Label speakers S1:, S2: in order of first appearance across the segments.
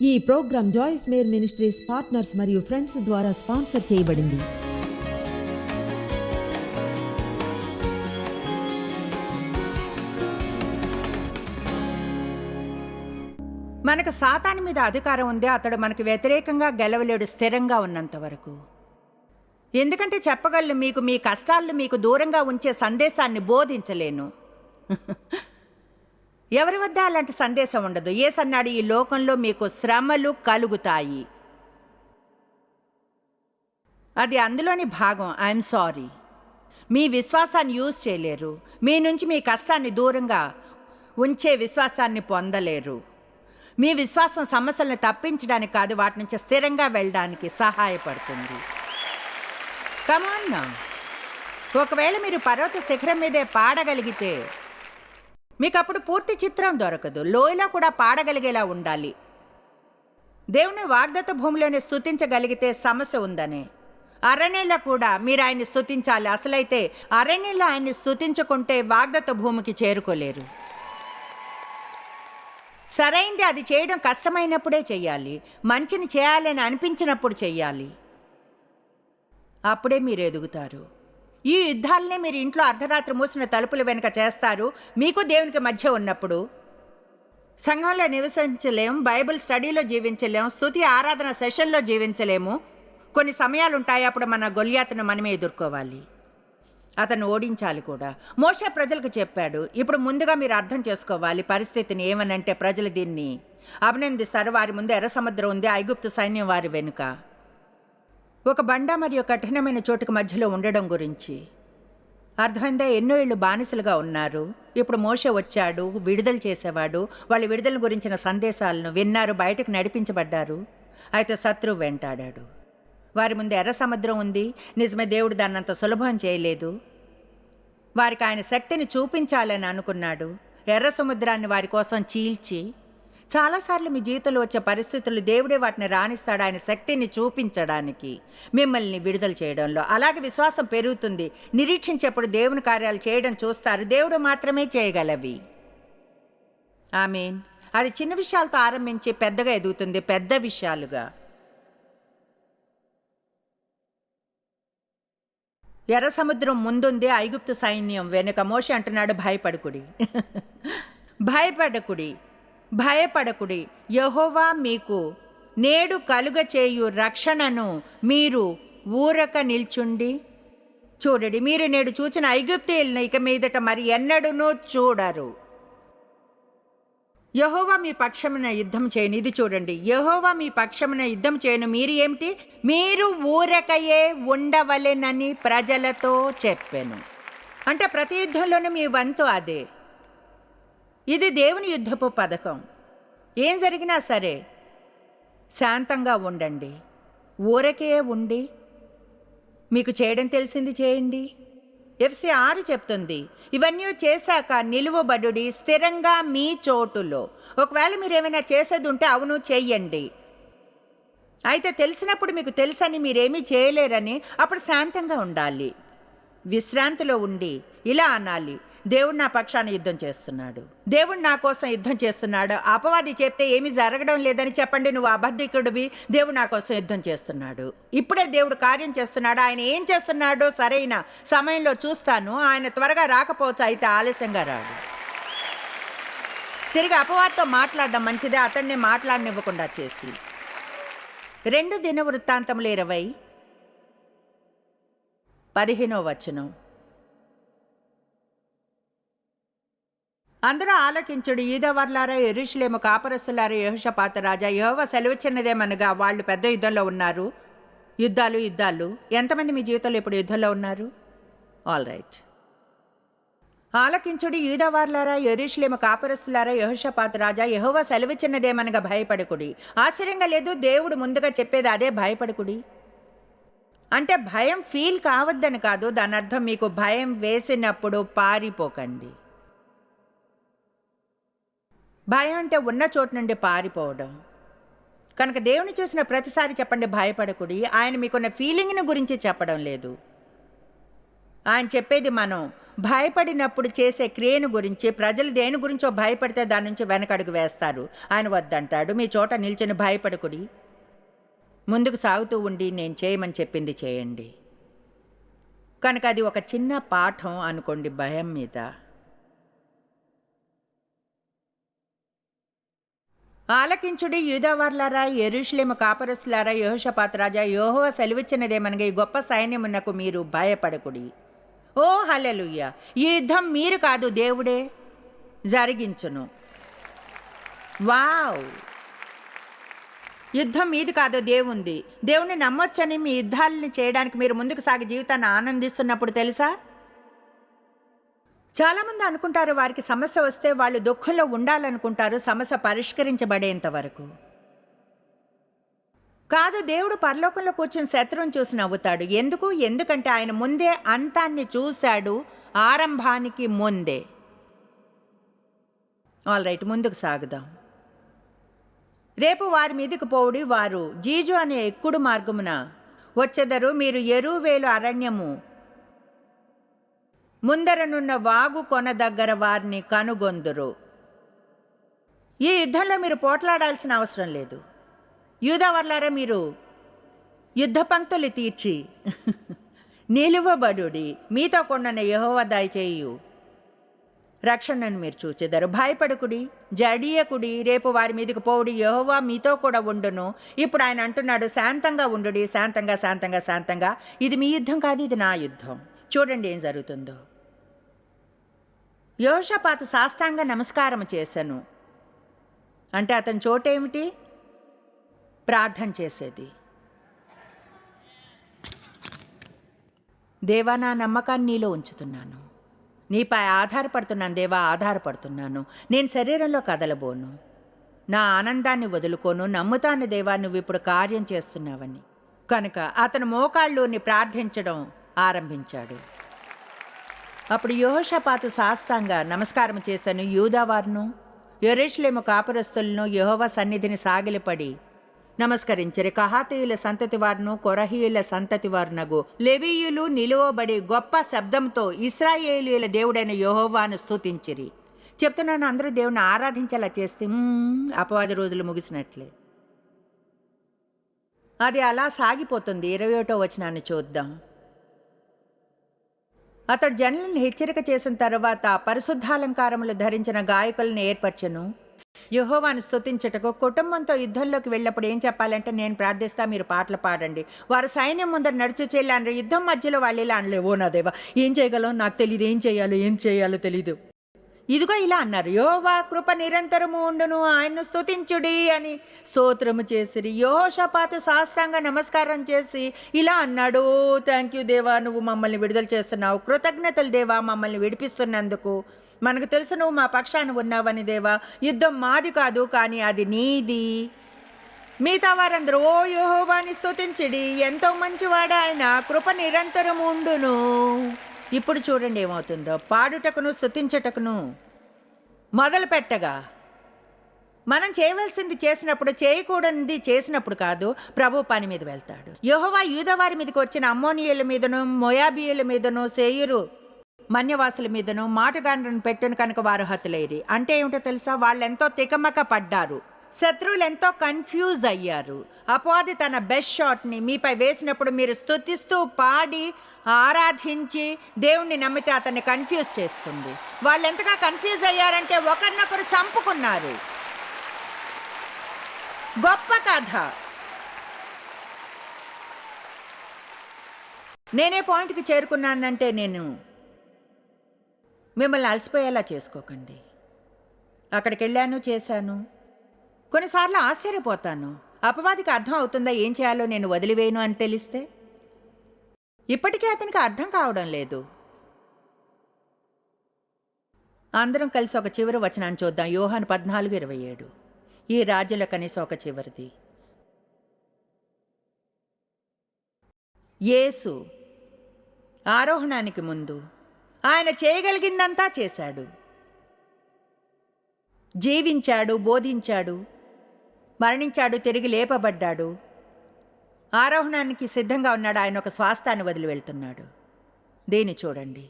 S1: ఈ programme Joyce Meyer ministries partners మరియు friends ద్వారా స్పాన్సర్ చేయబడింది.
S2: మనకు సాతాని మీద అధికారం ఉంది అతడు మనకు వ్యతిరేకంగా గెలవలేడు స్థిరంగా ఉన్నంత వరకు. ఎందుకంటే చెప్పగలను మీకు మీ కష్టాలను మీకు దూరంగా ఉంచే సందేశాన్ని బోధించలేను. ఎవరి వద్ద అలాంటి సందేశం ఉండదు? ఏ సన్నాడు ఈ లోకంలో మీకు శ్రమలు కలుగుతాయి. అది అందులోని భాగం. I'm sorry. మీ విశ్వాసాన్ని యూజ్ చేయలేరు. మీ నుంచి మీ కష్టాన్ని దూరంగా ఉంచే విశ్వాసాన్ని పొందలేరు. మీ విశ్వాసం సమస్యలను తప్పించడానికి కాదు వాటి నుంచి స్థిరంగా వెళ్ళడానికి సహాయపడుతుంది. కమాన్ ఒకవేళ మీరు పర్వత శిఖరం మీదే పాడగలిగితే మీకు అప్పుడు పూర్తి చిత్రం దొరకదు. లోయలో కూడా పాడగలిగేలా ఉండాలి. దేవుని వాగ్దత్త భూమిలోనే స్తుతించగలిగితే సమస్య ఉందనే. అరణ్యంలో కూడా మీరు ఆయన్ని స్థుతించాలి అసలైతే అరణ్యంలో ఆయన్ని స్థుతించుకుంటే వాగ్దత్త భూమికి చేరుకోలేరు. సరైంది అది చేయడం కష్టమైనప్పుడే చేయాలి మంచిని చేయాలని అనిపించినప్పుడు చెయ్యాలి. అప్పుడే మీరు ఎదుగుతారు. ఈ యుద్ధాలనే మీరు ఇంట్లో అర్ధరాత్రి మూసిన తలుపుల వెనుక చేస్తారు. మీకు దేవునికి మధ్య ఉన్నప్పుడు సంఘంలో నివసించలేము బైబిల్ స్టడీలో జీవించలేం స్తుతి ఆరాధన సెషన్లో జీవించలేము. కొన్ని సమయాలు ఉంటాయి అప్పుడు మన గొల్యాతను మనమే ఎదుర్కోవాలి. అతను ఓడించాలి కూడా. మోషే ప్రజలకు చెప్పాడు ఇప్పుడు ముందుగా మీరు అర్థం చేసుకోవాలి పరిస్థితిని ఏమనంటే ప్రజలు దీన్ని అభినందిస్తారు. వారి ముందు ఎర్ర సముద్రం ఉంది ఐగుప్తు సైన్యం వారి వెనుక. ఒక బండ మరియు కఠినమైన చోటుకు మధ్యలో ఉండడం గురించి. అర్థమైందా? ఎన్నో ఏళ్ళు బానిసలుగా ఉన్నారు. ఇప్పుడు మోషే వచ్చాడు విడుదల చేసేవాడు. వాళ్ళ విడుదల గురించిన సందేశాలను విన్నారు బయటకు నడిపించబడ్డారు. అయితే శత్రువు వెంటాడాడు. వారి ముందు ఎర్ర సముద్రం ఉంది. నిజమే దేవుడు దాన్ని అంత సులభం చేయలేదు. వారికి ఆయన శక్తిని చూపించాలని అనుకున్నాడు. ఎర్ర సముద్రాన్ని వారి కోసం చీల్చి చాలాసార్లు మీ జీవితంలో వచ్చే పరిస్థితులు దేవుడే వాటిని రాణిస్తాడు ఆయన శక్తిని చూపించడానికి మిమ్మల్ని విడుదల చేయడంలో. అలాగే విశ్వాసం పెరుగుతుంది. నిరీక్షించేప్పుడు దేవుని కార్యాలు చేయడం చూస్తారు. దేవుడు మాత్రమే చేయగలవి. ఆమీన్. అది చిన్న విషయాలతో ఆరంభించి పెద్దగా ఎదుగుతుంది. పెద్ద విషయాలుగా. ఎర్ర సముద్రం ముందుంది. ఐగుప్తు సైన్యం వెనుక మోషి అంటున్నాడు భయపడకుడి. భయపడకుడి. భయపడకుడి. యహోవా మీకు నేడు కలుగ చేయు రక్షణను మీరు ఊరక నిల్చుండి. చూడండి మీరు నేడు చూచిన ఐగుప్తీయులను ఇక మీదట మరి ఎన్నడూనూ చూడరు. యహోవా మీ పక్షమున యుద్ధం చేయను ఇది చూడండి. యహోవా మీ పక్షమున యుద్ధం చేయను మీరు ఏమిటి? మీరు ఊరకయే ఉండవలెనని ప్రజలతో చెప్పాను. అంటే ప్రతి యుద్ధంలోనూ మీ వంతు అదే. ఇది దేవుని యుద్ధపు పథకం. ఏం జరిగినా సరే శాంతంగా ఉండండి. ఊరకే ఉండి మీకు చేయడం తెలిసింది చేయండి. ఎఫ్సి ఆరు చెప్తుంది ఇవన్నీ చేశాక నిలువబడుడి స్థిరంగా మీ చోటులో. ఒకవేళ మీరు ఏమైనా చేసేది ఉంటే అవును చెయ్యండి అయితే తెలిసినప్పుడు మీకు తెలుసని మీరేమీ చేయలేరని అప్పుడు శాంతంగా ఉండాలి. విశ్రాంతిలో ఉండి ఇలా అనాలి. దేవుడు నా పక్షాన యుద్ధం చేస్తున్నాడు. దేవుడు నా కోసం యుద్ధం చేస్తున్నాడు. అపవాది చెప్తే ఏమీ జరగడం లేదని చెప్పండి. నువ్వు అబద్ధికుడివి. దేవుడు నా కోసం యుద్ధం చేస్తున్నాడు. ఇప్పుడే దేవుడు కార్యం చేస్తున్నాడు. ఆయన ఏం చేస్తున్నాడో సరైన సమయంలో చూస్తాను. ఆయన త్వరగా రాకపోవచ్చు. అయితే ఆలస్యంగా రాడు. తిరిగి అపవాదితో మాట్లాడడం మంచిదే. అతన్ని మాట్లాడనివ్వకుండా చేసి. రెండు దిన వృత్తాంతములు ఇరవై. పదిహేనో వచనం. అందరూ ఆలకించుడు. ఈదవర్లారా ఎరుషులేము కాపరస్తులారా యహోషపాత రాజా యహోవ సెలవిచ్చినదేమనగా వాళ్ళు పెద్ద యుద్ధంలో ఉన్నారు. యుద్ధాలు యుద్ధాలు. ఎంతమంది మీ జీవితంలో ఇప్పుడు యుద్ధంలో ఉన్నారు? ఆల్ రైట్ ఆలకించుడి ఈదవార్లారా ఎరుషులేము కాపురస్తులారా యహోషపాత రాజా యహోవ సెలవిచ్చినదేమనగా భయపడకుడి. ఆశ్చర్యంగా లేదు దేవుడు ముందుగా చెప్పేది అదే భయపడకుడి. అంటే భయం ఫీల్ కావద్దని కాదు దాని అర్థం మీకు భయం వేసినప్పుడు పారిపోకండి. భయం అంటే ఉన్న చోటు నుండి పారిపోవడం. కనుక దేవుని చూసిన ప్రతిసారి చెప్పండి భయపడకుడి. ఆయన మీకున్న ఫీలింగ్ని గురించి చెప్పడం లేదు. ఆయన చెప్పేది మనం భయపడినప్పుడు చేసే క్రియను గురించి ప్రజలు దేని గురించో భయపడితే దాని నుంచి వెనకడుగు వేస్తారు. ఆయన వద్దంటాడు మీ చోట నిల్చొని భయపడకుడి. ముందుకు సాగుతూ ఉండి నేను చేయమని చెప్పింది చేయండి. కనుక అది ఒక చిన్న పాఠం అనుకోండి భయం మీద. ఆలకించుడి యూదావర్లారా ఎరుషులేము కాపరసులారా యోహోషపాత్ రాజా యోహోవ సెలవిచ్చినదేమనగా ఈ గొప్ప సైన్యమునకు మీరు భయపడకుడి. ఓ హల్లెలూయ ఈ యుద్ధం మీరు కాదు దేవుడే. జరిగించును. వావ్! యుద్ధం మీది కాదు దేవుంది. దేవుణ్ణి నమ్మొచ్చని మీ యుద్ధాలని చేయడానికి మీరు ముందుకు సాగి జీవితాన్ని ఆనందిస్తున్నప్పుడు తెలుసా? చాలామంది అనుకుంటారు వారికి సమస్య వస్తే వాళ్ళు దుఃఖంలో ఉండాలనుకుంటారు సమస్య పరిష్కరించబడేంత వరకు. కాదు దేవుడు పరలోకంలో కూర్చుని శత్రువుని చూసి నవ్వుతాడు. ఎందుకు? ఎందుకంటే ఆయన ముందే అంతాన్ని చూశాడు ఆరంభానికి ముందే. ఆల్ రైట్ ముందుకు సాగుదాం. రేపు వారి మీదకు పోవుడి వారు జీజు అనే ఎక్కుడు మార్గమున వచ్చెదరు. మీరు ఎరువేలు అరణ్యము ముందరనున్న వాగు కొన దగ్గర వారిని కనుగొందురు. ఈ యుద్ధంలో మీరు పోట్లాడాల్సిన అవసరం లేదు. యూదవర్లారా మీరు యుద్ధ పంక్తులు తీర్చి నిలువబడుడి. మీతో కొండన యహోవదాయి దయచేయు రక్షణను మీరు చూచెదరు. భయపడకుడి జడియకుడి. రేపు వారి మీదకి పోవుడి. యహోవా మీతో కూడా ఉండును. ఇప్పుడు ఆయన అంటున్నాడు శాంతంగా ఉండుడి. శాంతంగా శాంతంగా శాంతంగా. ఇది మీ యుద్ధం కాదు ఇది నా యుద్ధం. చూడండి ఏం జరుగుతుందో. యోషపాత సాష్టాంగ నమస్కారం చేశాను అంటే అతని చోటేమిటి? ప్రార్థన చేసేది. దేవా నా నమ్మకాన్ని నీలో ఉంచుతున్నాను. నీపై ఆధారపడుతున్నాను దేవా ఆధారపడుతున్నాను. నేను శరీరంలో కదలబోను. నా ఆనందాన్ని వదులుకోను నమ్ముతాను దేవా నువ్వు ఇప్పుడు కార్యం చేస్తున్నావని. కనుక అతను మోకాళ్ళుని ప్రార్థించడం ఆరంభించాడు. అప్పుడు యోహషపాతు సాష్టాంగ నమస్కారం చేశాను. యూదావారును ఎరేష్లేము కాపురస్తులను యహోవ సన్నిధిని సాగిలపడి నమస్కరించరు కహాతీయుల సంతతి వారును కొరహీయుల సంతతి వారునగు లెవీయులు నిలువబడి గొప్ప శబ్దంతో ఇస్రాయేలీయుల దేవుడైన యహోవాను స్తుతించిరి. చెప్తున్నాను అందరూ దేవుని ఆరాధించేలా చేస్తే అపవాది రోజులు ముగిసినట్లే. అది అలా సాగిపోతుంది. ఇరవై ఒకటో వచనాన్ని చూద్దాం. అతడు జనులను హెచ్చరిక చేసిన తర్వాత పరిశుద్ధాలంకారములు ధరించిన గాయకులను ఏర్పరచను. యహోవాను స్తుతించటకు కుటుంబంతో యుద్ధంలోకి వెళ్ళినప్పుడు ఏం చెప్పాలంటే నేను ప్రార్థిస్తా మీరు పాటలు పాడండి. వారు సైన్యం ముందర నడుచు చేయాలి యుద్ధం మధ్యలో వాళ్ళు ఇలా అనలే నా దేవా ఏం చేయగలం? నాకు తెలియదు ఏం చేయాలో ఏం చేయాలో తెలియదు ఇదిగో ఇలా అన్నారు. యోవా కృప నిరంతరము ఉండును ఆయన్ను స్తుతించుడి అని స్తోత్రము చేసిరి. యోషపాతు సాష్టాంగ నమస్కారం చేసి ఇలా అన్నాడు. థ్యాంక్ యూ దేవా నువ్వు మమ్మల్ని విడుదల చేస్తున్నావు. కృతజ్ఞతలు దేవా మమ్మల్ని విడిపిస్తున్నందుకు. మనకు తెలుసు నువ్వు మా పక్షాన ఉన్నావని దేవా. యుద్ధం మాది కాదు కానీ అది నీది. మిగతా వారందరూ ఓ యోహోవాని స్తుతించడి ఎంతో మంచివాడు ఆయన కృప నిరంతరం ఉండును. ఇప్పుడు చూడండి ఏమవుతుందో. పాడుటకును స్తుతించటకును మొదలు పెట్టగా మనం చేయవలసింది చేసినప్పుడు చేయకూడనిది చేసినప్పుడు కాదు ప్రభు పని మీద వెళ్తాడు. యోహవా యూదవారి మీదకి వచ్చిన అమ్మోనియుల మీదను మొయాబియుల మీదను సేయురు మన్యవాసుల మీదను మాటగాండ్రను పెట్టను కనుక వారు హతులైరి. అంటే ఏమిటో తెలుసా? వాళ్ళు ఎంతో తికమక పడ్డారు శత్రువులు ఎంతో కన్ఫ్యూజ్ అయ్యారు. అపవాది తన బెస్ట్ షాట్ని మీపై వేసినప్పుడు మీరు స్తుతిస్తూ పాడి ఆరాధించి దేవుణ్ణి నమ్మితే అతన్ని కన్ఫ్యూజ్ చేస్తుంది. వాళ్ళు ఎంతగా కన్ఫ్యూజ్ అయ్యారంటే ఒకరినొకరు చంపుకున్నారు. గొప్ప కథ. నేనే పాయింట్కి చేరుకున్నానంటే నేను మిమ్మల్ని అలసిపోయేలా చేసుకోకండి. అక్కడికి వెళ్ళాను చేశాను. కొన్నిసార్లు ఆశ్చర్యపోతాను. అపవాదికి అర్థం అవుతుందా ఏం చేయాలో నేను వదిలివేయను అని తెలిస్తే? ఇప్పటికే అతనికి అర్థం కావడం లేదు. అందరం కలిసి ఒక చివరి వచనాన్ని చూద్దాం. యోహాను పద్నాలుగు ఇరవై ఏడు. ఈ రాజ్యుల కనీసం ఒక చివరిది. యేసు ఆరోహణానికి ముందు ఆయన చేయగలిగిందంతా చేశాడు. జీవించాడు బోధించాడు మరణించాడు తిరిగి లేపబడ్డాడు. ఆరోహణానికి సిద్ధంగా ఉన్నాడు ఆయన ఒక స్వాస్థాన్ని వదిలి వెళ్తున్నాడు. దీన్ని చూడండి.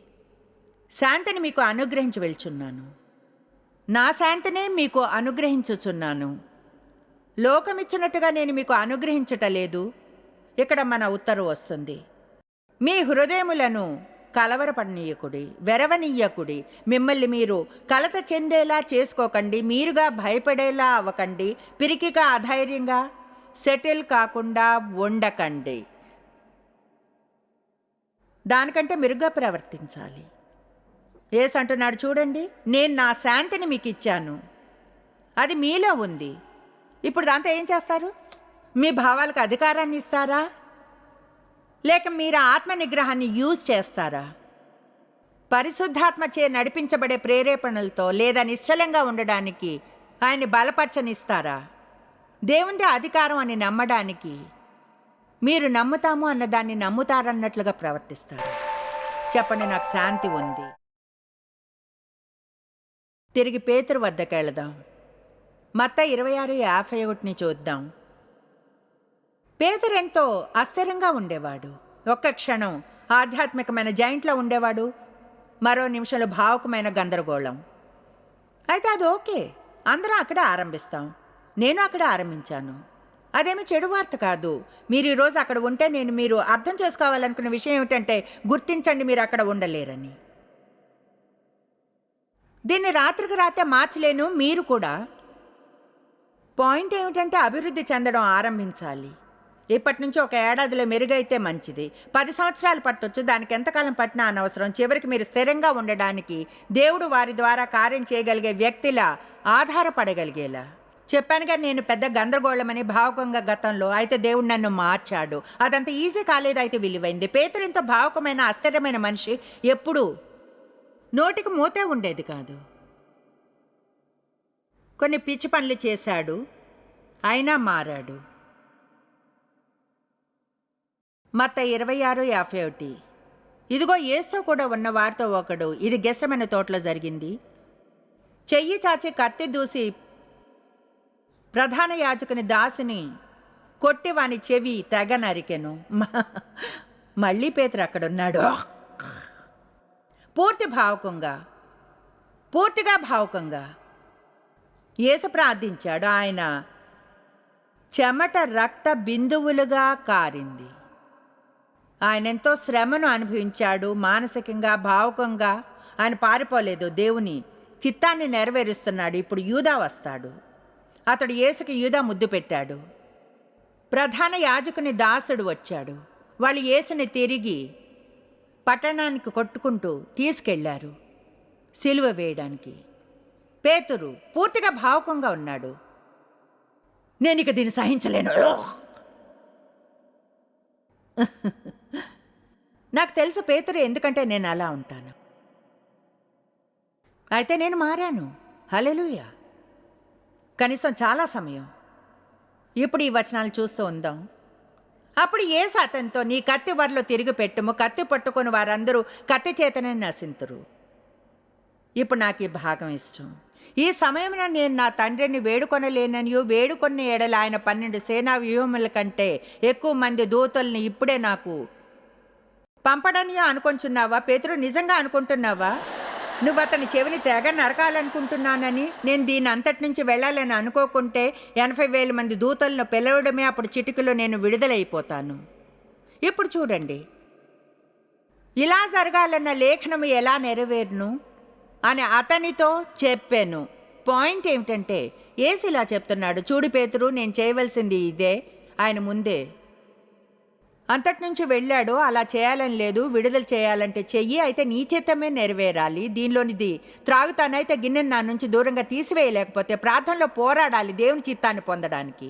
S2: శాంతిని మీకు అనుగ్రహించి వెళ్చున్నాను. నా శాంతినే మీకు అనుగ్రహించుచున్నాను. లోకమిచ్చినట్టుగా నేను మీకు అనుగ్రహించట లేదు ఇక్కడ మన ఉత్తర్వు వస్తుంది. మీ హృదయములను కలవరపడనీయకుడి వెరవనీయకుడి. మిమ్మల్ని మీరు కలత చెందేలా చేసుకోకండి మీరుగా భయపడేలా అవ్వకండి. పిరికిగా అధైర్యంగా సెటిల్ కాకుండా ఉండకండి. దానికంటే మెరుగ్గా ప్రవర్తించాలి. ఏస్ అంటున్నాడు చూడండి నేను నా శాంతిని మీకు ఇచ్చాను. అది మీలో ఉంది. ఇప్పుడు దాంతో ఏం చేస్తారు? మీ భావాలకు అధికారాన్ని ఇస్తారా? లేక మీరు ఆత్మ నిగ్రహాన్ని యూజ్ చేస్తారా? పరిశుద్ధాత్మ చే నడిపించబడే ప్రేరేపణలతో లేదా నిశ్చలంగా ఉండడానికి ఆయన్ని బలపరచనిస్తారా? దేవుందే అధికారం అని నమ్మడానికి మీరు నమ్ముతాము అన్నదాన్ని నమ్ముతారన్నట్లుగా ప్రవర్తిస్తారు. చెప్పండి నాకు శాంతి ఉంది. తిరిగి పేతురు వద్దకు వెళదాం. మత్త ఇరవై ఆరు యాభై ఒకటిని చూద్దాం. పేదరెంతో అస్థిరంగా ఉండేవాడు. ఒక్క క్షణం ఆధ్యాత్మికమైన జాయింట్లో ఉండేవాడు. మరో నిమిషంలో భావకమైన గందరగోళం. అయితే అది ఓకే. అందరం అక్కడ ఆరంభిస్తాం. నేను అక్కడ ఆరంభించాను. అదేమి చెడు వార్త కాదు. మీరు ఈరోజు అక్కడ ఉంటే నేను మీరు అర్థం చేసుకోవాలనుకున్న విషయం ఏమిటంటే గుర్తించండి మీరు అక్కడ ఉండలేరని. దీన్ని రాత్రికి రాతే మార్చలేను మీరు కూడా. పాయింట్ ఏమిటంటే అభివృద్ధి చెందడం ఆరంభించాలి. ఇప్పటి నుంచి ఒక ఏడాదిలో మెరుగైతే మంచిది. పది సంవత్సరాలు పట్టొచ్చు దానికి ఎంతకాలం పట్టినా అనవసరం. చివరికి మీరు స్థిరంగా ఉండడానికి దేవుడు వారి ద్వారా కార్యం చేయగలిగే వ్యక్తిలా ఆధారపడగలిగేలా. చెప్పానుగా నేను పెద్ద గందరగోళమని భావకంగా గతంలో. అయితే దేవుడు నన్ను మార్చాడు. అదంత ఈజీ కాలేదు అయితే విలువైంది. పేతురింత భావకమైన అస్థిరమైన మనిషి ఎప్పుడూ నోటికి మూతే ఉండేది కాదు. కొన్ని పిచ్చి పనులు చేశాడు అయినా మారాడు. మత ఇరవై ఆరు యాభై ఒకటి. ఇదిగో ఏస్తో కూడా ఉన్న వారితో ఒకడు ఇది గెసమైన తోటలో జరిగింది. చెయ్యి చాచి కత్తి దూసి ప్రధాన యాజకుని దాసిని కొట్టి వాని చెవి తెగ నరికెను. మ- మళ్ళీ పేతురు అక్కడున్నాడు. పూర్తి భావకంగా పూర్తిగా భావకంగా యేసు ప్రార్థించాడు. ఆయన చెమట రక్త బిందువులుగా కారింది. ఆయనెంతో శ్రమను అనుభవించాడు మానసికంగా భావుకంగా. ఆయన పారిపోలేదు దేవుని చిత్తాన్ని నెరవేరుస్తున్నాడు. ఇప్పుడు యూదా వస్తాడు. అతడు యేసుకి యూదా ముద్దు పెట్టాడు. ప్రధాన యాజకుని దాసుడు వచ్చాడు. వాళ్ళు యేసుని తిరిగి పట్టణానికి కొట్టుకుంటూ తీసుకెళ్ళారు సిలువ వేయడానికి. పేతురు పూర్తిగా భావకంగా ఉన్నాడు. నేను ఇక దీన్ని సహించలేను. నాకు తెలుసు పేతురు ఎందుకంటే నేను అలా ఉంటాను. అయితే నేను మారాను. హలెలుయ కనీసం చాలా సమయం. ఇప్పుడు ఈ వచనాలు చూస్తూ ఉందాం. అప్పుడు ఏ శాతంతో నీ కత్తి వరలో తిరిగి పెట్టుము కత్తి పట్టుకొని వారందరూ కత్తి చేతనే నశింతురు. ఇప్పుడు నాకు ఈ భాగం ఇష్టం. ఈ సమయమున నేను నా తండ్రిని వేడుకొనలేననియో వేడుకొన్న ఎడల ఆయన పన్నెండు సేనా వ్యూహముల కంటే ఎక్కువ మంది దూతల్ని ఇప్పుడే నాకు పంపడనియా అనుకుంటున్నావా పేతురు నిజంగా అనుకుంటున్నావా? నువ్వు అతని చెవిని తెగ నరకాలనుకుంటున్నానని నేను దీని అంతటి నుంచి వెళ్ళాలని అనుకోకుంటే ఎనభై వేల మంది దూతలను పిలవడమే అప్పుడు చిటికలో నేను విడుదలైపోతాను. ఇప్పుడు చూడండి. ఇలా జరగాలన్న లేఖనము ఎలా నెరవేరును? అని అతనితో చెప్పాను. పాయింట్ ఏమిటంటే ఏసి ఇలా చెప్తున్నాడు. చూడు పేతురు నేను చేయవలసింది ఇదే. ఆయన ముందే అంతటి నుంచి వెళ్ళాడు అలా చేయాలని లేదు విడుదల చేయాలంటే చెయ్యి అయితే నీ చిత్తమే నెరవేరాలి. దీనిలోనిది త్రాగుతానైతే గిన్నెను నా నుంచి దూరంగా తీసివేయలేకపోతే ప్రార్థనలో పోరాడాలి దేవుని చిత్తాన్ని పొందడానికి.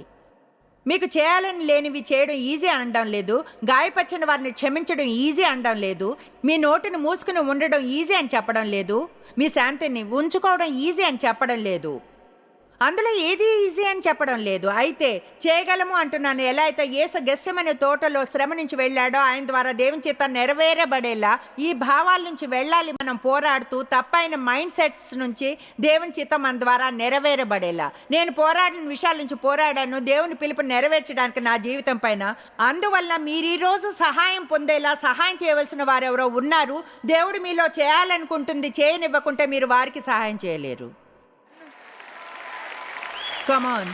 S2: మీకు చేయాలని లేనివి చేయడం ఈజీ అనడం లేదు గాయపరిచిన వారిని క్షమించడం ఈజీ అనడం లేదు మీ నోటిని మూసుకుని ఉండడం ఈజీ అని చెప్పడం లేదు మీ శాంతిని ఉంచుకోవడం ఈజీ అని చెప్పడం లేదు. అందులో ఏది ఈజీ అని చెప్పడం లేదు. అయితే చేయగలము అంటున్నాను. ఎలా అయితే ఏసు గస్యమనే తోటలో శ్రమ నుంచి వెళ్ళాడో ఆయన ద్వారా దేవుని చేత నెరవేరబడేలా ఈ భావాల నుంచి వెళ్ళాలి మనం పోరాడుతూ తప్పైన మైండ్ సెట్స్ నుంచి దేవుని చిత్తం మన ద్వారా నెరవేరబడేలా. నేను పోరాడిన విషయాల నుంచి పోరాడాను. దేవుని పిలుపు నెరవేర్చడానికి నా జీవితం పైన. అందువల్ల మీరు ఈరోజు సహాయం పొందేలా సహాయం చేయవలసిన వారెవరో ఉన్నారు. దేవుడు మీలో చేయాలనుకుంటుంది చేయనివ్వకుంటే మీరు వారికి సహాయం చేయలేరు. కమాన్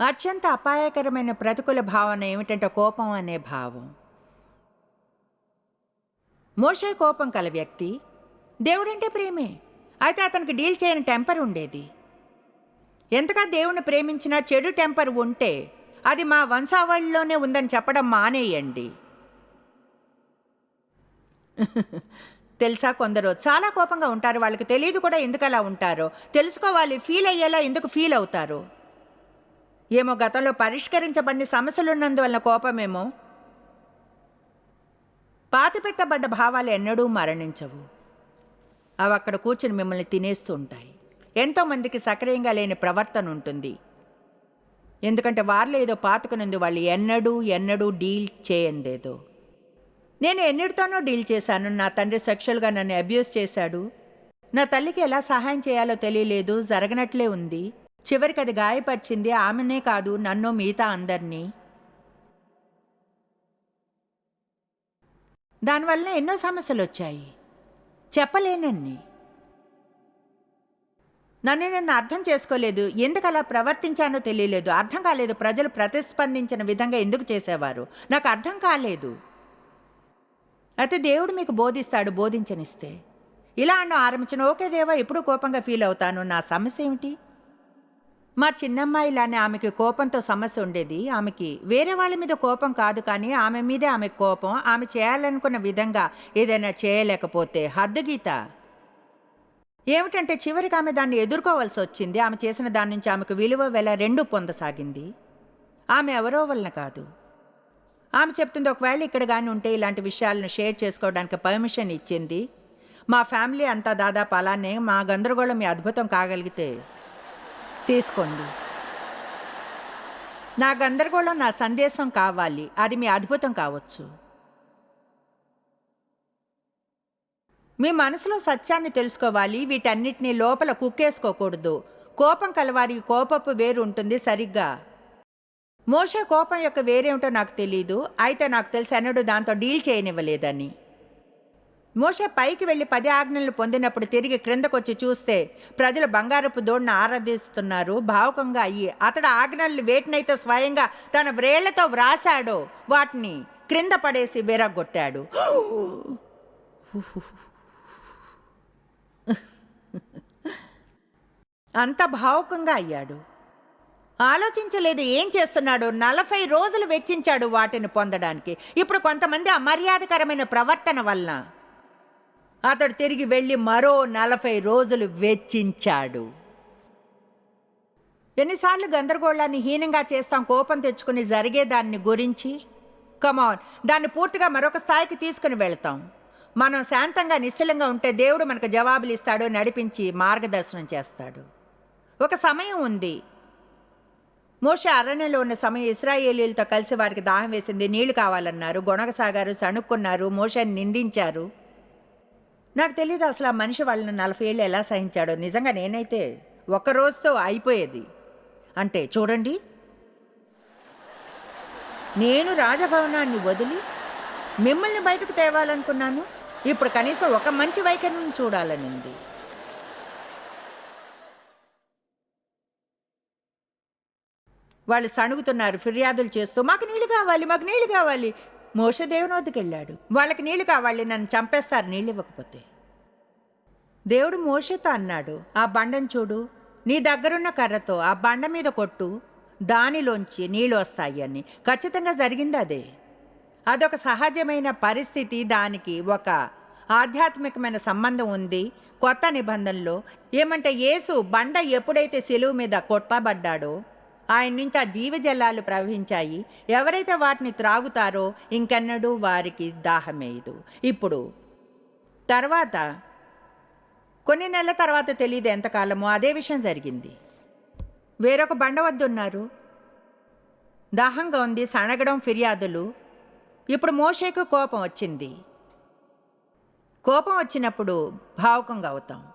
S2: అత్యంత అపాయకరమైన ప్రతికూల భావన ఏమిటంటే కోపం అనే భావం. మోషే కోపం కల వ్యక్తి దేవుడంటే ప్రేమే. అయితే అతనికి డీల్ చేయని టెంపర్ ఉండేది. ఎంతగా దేవుణ్ణి ప్రేమించినా చెడు టెంపర్ ఉంటే అది మా వంశావళిలోనే ఉందని చెప్పడం మానేయండి. తెలుసా కొందరు? చాలా కోపంగా ఉంటారు. వాళ్ళకి తెలియదు కూడా ఎందుకు అలా ఉంటారో. తెలుసుకోవాలి. ఫీల్ అయ్యేలా ఎందుకు ఫీల్ అవుతారు? ఏమో గతంలో పరిష్కరించబడిన సమస్యలున్నందువలన కోపమేమో. పాతిపెట్టబడ్డ భావాలు ఎన్నడూ మరణించవు. అవి అక్కడ కూర్చుని మిమ్మల్ని తినేస్తూ ఉంటాయి. ఎంతోమందికి సక్రియంగా లేని ప్రవర్తన ఉంటుంది. ఎందుకంటే వారిలో ఏదో పాతుకునేందు. వాళ్ళు ఎన్నడూ ఎన్నడూ డీల్ చేయందేదో నేను ఎన్నిటితోనో డీల్ చేశాను. నా తండ్రి సెక్షువల్గా నన్ను అబ్యూస్ చేశాడు. నా తల్లికి ఎలా సహాయం చేయాలో తెలియలేదు. జరగనట్లే ఉంది. చివరికి అది గాయపరిచింది. ఆమెనే కాదు నన్ను మిగతా అందరినీ. దానివల్ల ఎన్నో సమస్యలు వచ్చాయి చెప్పలేనన్ని. నన్ను నేను అర్థం చేసుకోలేదు. ఎందుకు అలా ప్రవర్తించానో తెలియలేదు. అర్థం కాలేదు. ప్రజలు ప్రతిస్పందించిన విధంగా ఎందుకు చేసేవారు? నాకు అర్థం కాలేదు. అయితే దేవుడు మీకు బోధిస్తాడు బోధించనిస్తే. ఇలా అన్న ఆరంభించిన ఓకే దేవా ఎప్పుడు కోపంగా ఫీల్ అవుతాను నా సమస్య ఏమిటి? మా చిన్నమ్మాయిలానే ఆమెకి కోపంతో సమస్య ఉండేది. ఆమెకి వేరే వాళ్ళ మీద కోపం కాదు కానీ ఆమె మీదే ఆమె కోపం. ఆమె చేయాలనుకున్న విధంగా ఏదైనా చేయలేకపోతే హద్దుగీత ఏమిటంటే చివరికి ఆమె దాన్ని ఎదుర్కోవాల్సి వచ్చింది. ఆమె చేసిన దాని నుంచి ఆమెకు విలువ వెల రెండు పొందసాగింది. ఆమె ఎవరో వలన కాదు. ఆమె చెప్తుంది ఒకవేళ ఇక్కడ కానీ ఉంటే ఇలాంటి విషయాలను షేర్ చేసుకోవడానికి పర్మిషన్ ఇచ్చింది. మా ఫ్యామిలీ అంతా దాదాపు అలానే మా గందరగోళం మీ అద్భుతం కాగలిగితే తీసుకోండి. నా గందరగోళం నా సందేశం కావాలి. అది మీ అద్భుతం కావచ్చు. మీ మనసులో సత్యాన్ని తెలుసుకోవాలి. వీటన్నిటినీ లోపల కుక్కేసుకోకూడదు. కోపం కలవారి కోపపు వేరు ఉంటుంది సరిగ్గా. మోషే కోపం యొక్క వేరేమిటో నాకు తెలియదు అయితే నాకు తెలిసి అన్నడు దాంతో డీల్ చేయనివ్వలేదని. మోషే పైకి వెళ్ళి పది ఆజ్ఞలు పొందినప్పుడు తిరిగి క్రిందకొచ్చి చూస్తే ప్రజలు బంగారపు దోడిని ఆరాధిస్తున్నారు. భావుకంగా అయ్యి అతడు ఆజ్ఞలు వేటినైతే స్వయంగా తన వ్రేళ్ళతో వ్రాశాడో వాటిని క్రింద పడేసి విరగొట్టాడు అంత భావుకంగా అయ్యాడు. ఆలోచించలేదు ఏం చేస్తున్నాడు? నలభై రోజులు వెచ్చించాడు వాటిని పొందడానికి. ఇప్పుడు కొంతమంది అమర్యాదకరమైన ప్రవర్తన వలన అతడు తిరిగి వెళ్ళి మరో నలభై రోజులు వెచ్చించాడు. ఎన్నిసార్లు గందరగోళాన్ని హీనంగా చేస్తాం కోపం తెచ్చుకుని జరిగే దాన్ని గురించి? కమాన్ దాన్ని పూర్తిగా మరొక స్థాయికి తీసుకుని వెళ్తాం. మనం శాంతంగా నిశ్చలంగా ఉంటే దేవుడు మనకు జవాబులు ఇస్తాడు నడిపించి మార్గదర్శనం చేస్తాడు. ఒక సమయం ఉంది. మోషే అరణ్యంలో ఉన్న సమయం ఇస్రాయేలీలతో కలిసి వారికి దాహం వేసింది. నీళ్ళు కావాలన్నారు. గొనగసాగారు సణుక్కున్నారు. మోషని నిందించారు. నాకు తెలియదు అసలు ఆ మనిషి వాళ్ళని నలభై ఏళ్ళు ఎలా సహించాడో. నిజంగా నేనైతే ఒక్క రోజుతో అయిపోయేది. అంటే చూడండి. నేను రాజభవనాన్ని వదిలి మిమ్మల్ని బయటకు తేవాలనుకున్నాను. ఇప్పుడు కనీసం ఒక మంచి వైఖరిని చూడాలనింది. వాళ్ళు సణుగుతున్నారు ఫిర్యాదులు చేస్తూ మాకు నీళ్ళు కావాలి మాకు నీళ్ళు కావాలి. మోష దేవుని వెళ్ళాడు. వాళ్ళకి నీళ్ళు కావాలి నన్ను చంపేస్తారు నీళ్ళు ఇవ్వకపోతే. దేవుడు మోషతో అన్నాడు ఆ బండను చూడు నీ దగ్గరున్న కర్రతో ఆ బండ మీద కొట్టు దానిలోంచి నీళ్ళు వస్తాయి అని. ఖచ్చితంగా జరిగింది అదే. అదొక సహజమైన పరిస్థితి దానికి ఒక ఆధ్యాత్మికమైన సంబంధం ఉంది. కొత్త నిబంధనలో ఏమంటే యేసు బండ ఎప్పుడైతే సెలువు మీద కొట్టబడ్డాడో ఆయన నుంచి ఆ జీవజలాలు ప్రవహించాయి. ఎవరైతే వాటిని త్రాగుతారో ఇంకెన్నడూ వారికి దాహమేయదు. ఇప్పుడు తర్వాత కొన్ని నెలల తర్వాత తెలియదు ఎంతకాలమో అదే విషయం జరిగింది. వేరొక బండ వద్దున్నారు. దాహంగా ఉంది సణగడం ఫిర్యాదులు. ఇప్పుడు మోషేకు కోపం వచ్చింది. కోపం వచ్చినప్పుడు భావుకంగా అవుతాం.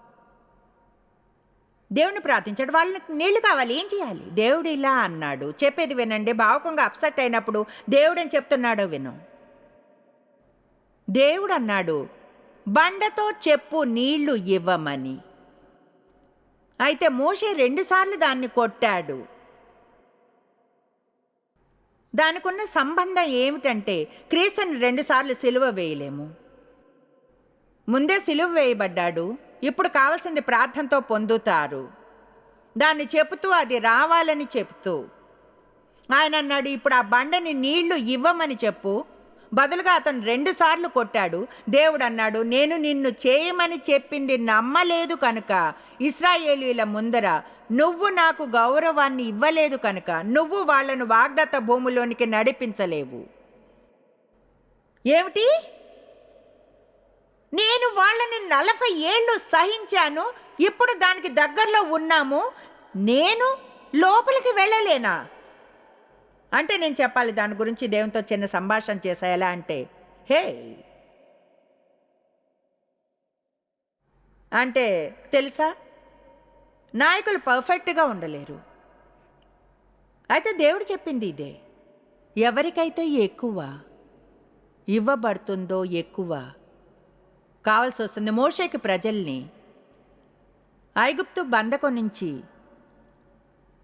S2: దేవుని ప్రార్థించాడు. వాళ్ళకి నీళ్ళు కావాలి. ఏం చేయాలి? దేవుడు ఇలా అన్నాడు. చెప్పేది వినండి. భావకంగా అప్సెట్ అయినప్పుడు దేవుడు అని చెప్తున్నాడో విను. దేవుడు అన్నాడు బండతో చెప్పు నీళ్ళు ఇవ్వమని. అయితే మోషే రెండుసార్లు దాన్ని కొట్టాడు. దానికున్న సంబంధం ఏమిటంటే క్రీస్తుని రెండుసార్లు సిలువ వేయలేము. ముందే సిలువ వేయబడ్డాడు. ఇప్పుడు కావలసింది ప్రార్థనతో పొందుతారు. దాన్ని చెబుతూ అది రావాలని చెప్తూ ఆయన అన్నాడు ఇప్పుడు ఆ బండని నీళ్ళు ఇవ్వమని చెప్పు. బదులుగా అతను రెండుసార్లు కొట్టాడు. దేవుడు అన్నాడు నేను నిన్ను చేయమని చెప్పింది నమ్మలేదు కనుక ఇస్రాయేలీల ముందర. నువ్వు నాకు గౌరవాన్ని ఇవ్వలేదు కనుక నువ్వు వాళ్ళను వాగ్దత్త భూమిలోనికి నడిపించలేవు. ఏమిటి? నేను వాళ్ళని నలభై ఏళ్ళు సహించాను ఇప్పుడు దానికి దగ్గరలో ఉన్నాము నేను లోపలికి వెళ్ళలేనా? అంటే నేను చెప్పాలి దాని గురించి దేవునితో చిన్న సంభాషణ చేసా ఎలా అంటే హే! అంటే తెలుసా? నాయకులు పర్ఫెక్ట్గా ఉండలేరు. అయితే దేవుడు చెప్పింది ఇదే ఎవరికైతే ఎక్కువ ఇవ్వబడుతుందో ఎక్కువ కావాల్సి వస్తుంది. మోషేకి ప్రజల్ని ఐగుప్తు బంధకం నుంచి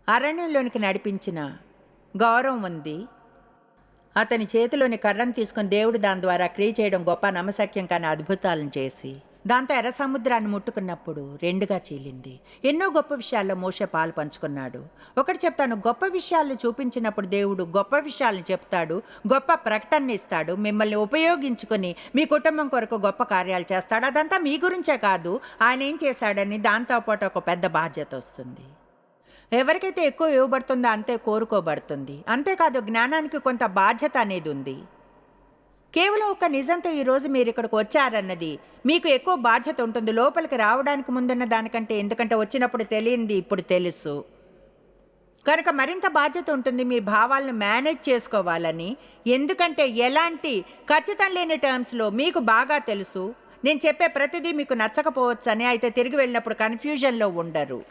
S2: అరణ్యంలోనికి నడిపించిన గౌరవం ఉంది. అతని చేతిలోని కర్రను తీసుకుని దేవుడు దాని ద్వారా క్రియ చేయడం గొప్ప నమ్మశక్యం కానీ అద్భుతాలను చేసి దాంతో ఎర్ర సముద్రాన్ని ముట్టుకున్నప్పుడు రెండుగా చీలింది. ఎన్నో గొప్ప విషయాల్లో మోసే పాలు పంచుకున్నాడు. ఒకటి చెప్తాను గొప్ప విషయాలు చూపించినప్పుడు దేవుడు గొప్ప విషయాలను చెప్తాడు గొప్ప ప్రకటన ఇస్తాడు మిమ్మల్ని ఉపయోగించుకొని మీ కుటుంబం కొరకు గొప్ప కార్యాలు చేస్తాడు. అదంతా మీ గురించే కాదు ఆయన ఏం చేశాడని దాంతోపాటు ఒక పెద్ద బాధ్యత వస్తుంది. ఎవరికైతే ఎక్కువ ఇవ్వబడుతుందో అంతే కోరుకోబడుతుంది. అంతేకాదు జ్ఞానానికి కొంత బాధ్యత అనేది ఉంది. కేవలం ఒక నిజంతో ఈరోజు మీరు ఇక్కడికి వచ్చారన్నది మీకు ఎక్కువ బాధ్యత ఉంటుంది. లోపలికి రావడానికి ముందున్న దానికంటే ఎందుకంటే వచ్చినప్పుడు తెలియంది ఇప్పుడు తెలుసు. కనుక మరింత బాధ్యత ఉంటుంది మీ భావాలను మేనేజ్ చేసుకోవాలని. ఎందుకంటే ఎలాంటి ఖచ్చితం లేని టర్మ్స్లో మీకు బాగా తెలుసు. నేను చెప్పే ప్రతిదీ మీకు నచ్చకపోవచ్చని అయితే తిరిగి వెళ్ళినప్పుడు కన్ఫ్యూజన్లో ఉండరు.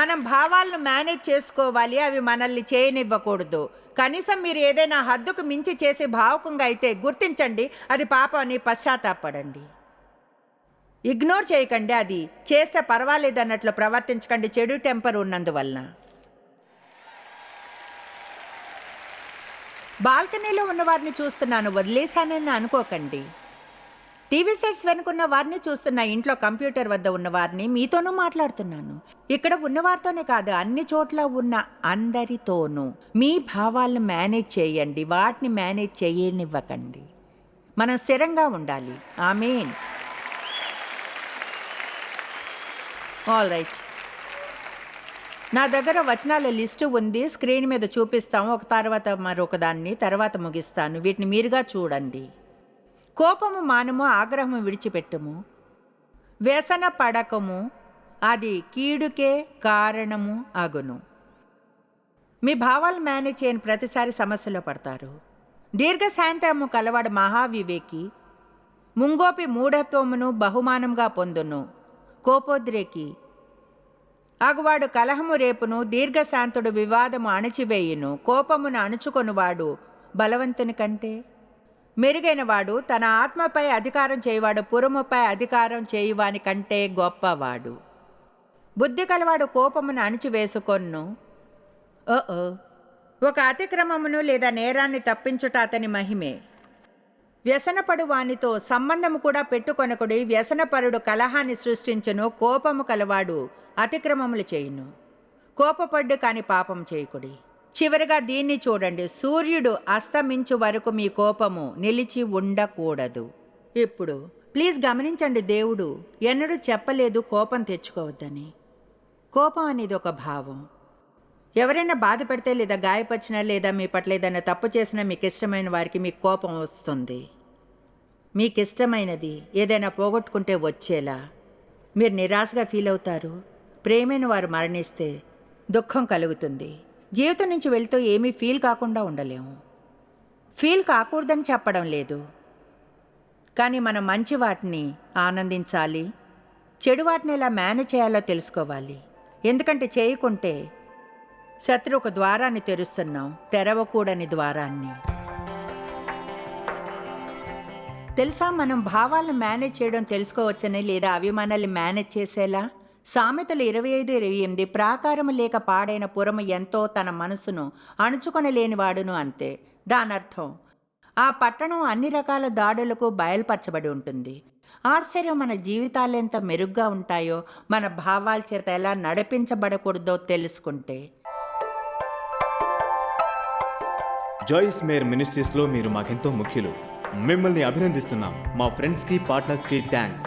S2: మనం భావాలను మేనేజ్ చేసుకోవాలి అవి మనల్ని చేయనివ్వకూడదు. కనీసం మీరు ఏదైనా హద్దుకు మించి చేసే భావకంగా అయితే గుర్తించండి అది పాపం అని పశ్చాత్తాపడండి. ఇగ్నోర్ చేయకండి అది చేస్తే పర్వాలేదు అన్నట్లు ప్రవర్తించకండి చెడు టెంపర్ ఉన్నందువలన. బాల్కనీలో ఉన్న వారిని చూస్తున్నాను వదిలేశానని అనుకోకండి. టీవీ సెట్స్ వెనుకున్న వారిని చూస్తున్న ఇంట్లో కంప్యూటర్ వద్ద ఉన్న వారిని మీతోనూ మాట్లాడుతున్నాను. ఇక్కడ ఉన్నవారితోనే కాదు అన్ని చోట్ల ఉన్న అందరితోనూ. మీ భావాలను మేనేజ్ చేయండి వాటిని మేనేజ్ చేయనివ్వకండి. మనం స్థిరంగా ఉండాలి. ఆమెన్. ఆల్ రైట్ నా దగ్గర వచనాల లిస్టు ఉంది. స్క్రీన్ మీద చూపిస్తాము. ఒక తర్వాత మరొక దాన్ని తర్వాత ముగిస్తాను. వీటిని మీరుగా చూడండి. కోపము మానము ఆగ్రహము విడిచిపెట్టుము. వ్యసన పడకము అది కీడుకే కారణము అగును. మీ భావాలు మేనేజ్ చేయని ప్రతిసారి సమస్యలో పడతారు. దీర్ఘశాంతము కలవాడు మహావివేకి ముంగోపి మూఢత్వమును బహుమానంగా పొందును. కోపోద్రేకి అగువాడు కలహము రేపును దీర్ఘశాంతుడు వివాదము అణచివేయును. కోపమును అణుచుకొనువాడు బలవంతుని కంటే మెరుగైనవాడు తన ఆత్మపై అధికారం చేయవాడు పురముపై అధికారం చేయువాని కంటే గొప్పవాడు. బుద్ధి కలవాడు కోపమును అణిచివేసుకొన్ను. ఓ ఒక అతిక్రమమును లేదా నేరాన్ని తప్పించుట అతని మహిమే. వ్యసనపడు వానితో సంబంధము కూడా పెట్టుకొనకుడి వ్యసనపరుడు కలహాన్ని సృష్టించును కోపము కలవాడు అతిక్రమములు చేయును. కోపపడ్డు కాని పాపం చేయకుడి. చివరిగా దీన్ని చూడండి. సూర్యుడు అస్తమించు వరకు మీ కోపము నిలిచి ఉండకూడదు. ఇప్పుడు ప్లీజ్ గమనించండి దేవుడు ఎన్నడూ చెప్పలేదు కోపం తెచ్చుకోవద్దని. కోపం అనేది ఒక భావం. ఎవరైనా బాధ పెడితే లేదా గాయపరిచినా లేదా మీ పట్ల ఏదైనా తప్పు చేసినా మీకు ఇష్టమైన వారికి మీకు కోపం వస్తుంది. మీకు ఇష్టమైనది ఏదైనా పోగొట్టుకుంటే వచ్చేలా. మీరు నిరాశగా ఫీల్ అవుతారు. ప్రేమైన వారు మరణిస్తే దుఃఖం కలుగుతుంది. జీవితం నుంచి వెళ్తూ ఏమీ ఫీల్ కాకుండా ఉండలేము. ఫీల్ కాకూడదని చెప్పడం లేదు. కానీ మనం మంచి వాటిని ఆనందించాలి. చెడు వాటిని ఎలా మేనేజ్ చేయాలో తెలుసుకోవాలి. ఎందుకంటే చేయకుంటే శత్రు ఒక ద్వారాన్ని తెరుస్తున్నాం తెరవకూడని ద్వారాన్ని. తెలుసా మనం భావాలను మేనేజ్ చేయడం తెలుసుకోవచ్చని లేదా అవి మనల్ని మేనేజ్ చేసేలా? సామెతలు ఇరవై ఐదు ఇరవై ఎనిమిది ప్రాకారము లేక పాడైన పురము ఎంతో తన మనసును అణుచుకొనలేని వాడును అంతే. దానర్థం ఆ పట్టణం అన్ని రకాల దాడులకు బయలుపరచబడి ఉంటుంది. ఆశ్చర్యం మన జీవితాలు ఎంత మెరుగ్గా ఉంటాయో మన భావాల చేత ఎలా నడిపించబడకూడదో తెలుసుకుంటే.
S3: జాయిస్ మేర్ మినిస్ట్రీస్లో మీరు మాకెంతో ముఖ్యులు. మిమ్మల్ని అభినందిస్తున్నాం. మా ఫ్రెండ్స్కి పార్ట్నర్స్కి థ్యాంక్స్.